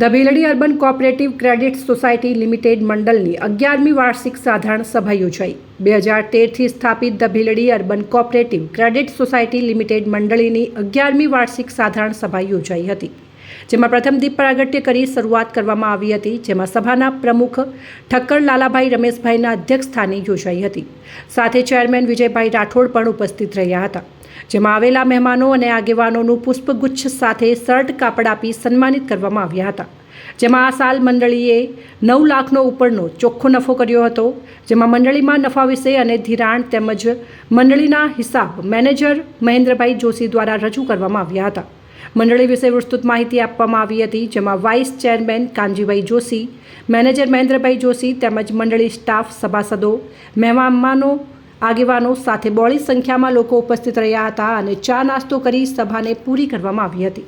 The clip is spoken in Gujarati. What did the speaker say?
The Bhildi urban cooperative credit society limited મંડળની અગિયારમી વાર્ષિક સાધારણ સભા યોજાઈ. બે હજાર તેરથી સ્થાપિત the Bhildi urban cooperative credit society limited મંડળીની અગિયારમી વાર્ષિક સાધારણ સભા યોજાઈ હતી. જેમાં પ્રથમ દીપ પ્રાગટ્ય કરી શરૂઆત કરવામાં આવી હતી, જેમાં સભાના પ્રમુખ ઠક્કર લાલાભાઈ રમેશભાઈના અધ્યક્ષ સ્થાને યોજાઈ હતી. સાથે ચેરમેન વિજયભાઈ રાઠોડ પણ ઉપસ્થિત રહ્યા હતા. જેમાં આવેલા મહેમાનો અને આગેવાનોનું પુષ્પગુચ્છ સાથે શર્ટ કાપડ આપી સન્માનિત કરવામાં આવ્યા હતા. જેમાં આ સાલ મંડળીએ નવ લાખનો ઉપરનો ચોખ્ખો નફો કર્યો હતો. જેમાં મંડળીમાં નફા વિશે અને ધિરાણ તેમજ મંડળીના હિસાબ મેનેજર મહેન્દ્રભાઈ જોશી દ્વારા રજૂ કરવામાં આવ્યા હતા. મંડળી વિશે વિસ્તૃત માહિતી આપવામાં આવી હતી, જેમાં vice chairman Kanjibhai Joshi, manager Mahendrabhai Joshi તેમજ મંડળી સ્ટાફ સભાસદો, મહેમાનો, આગેવાનો સાથે બોળી સંખ્યામાં લોકો ઉપસ્થિત રહ્યા હતા અને ચા નાસ્તો કરી સભાને પૂરી કરવામાં આવી હતી.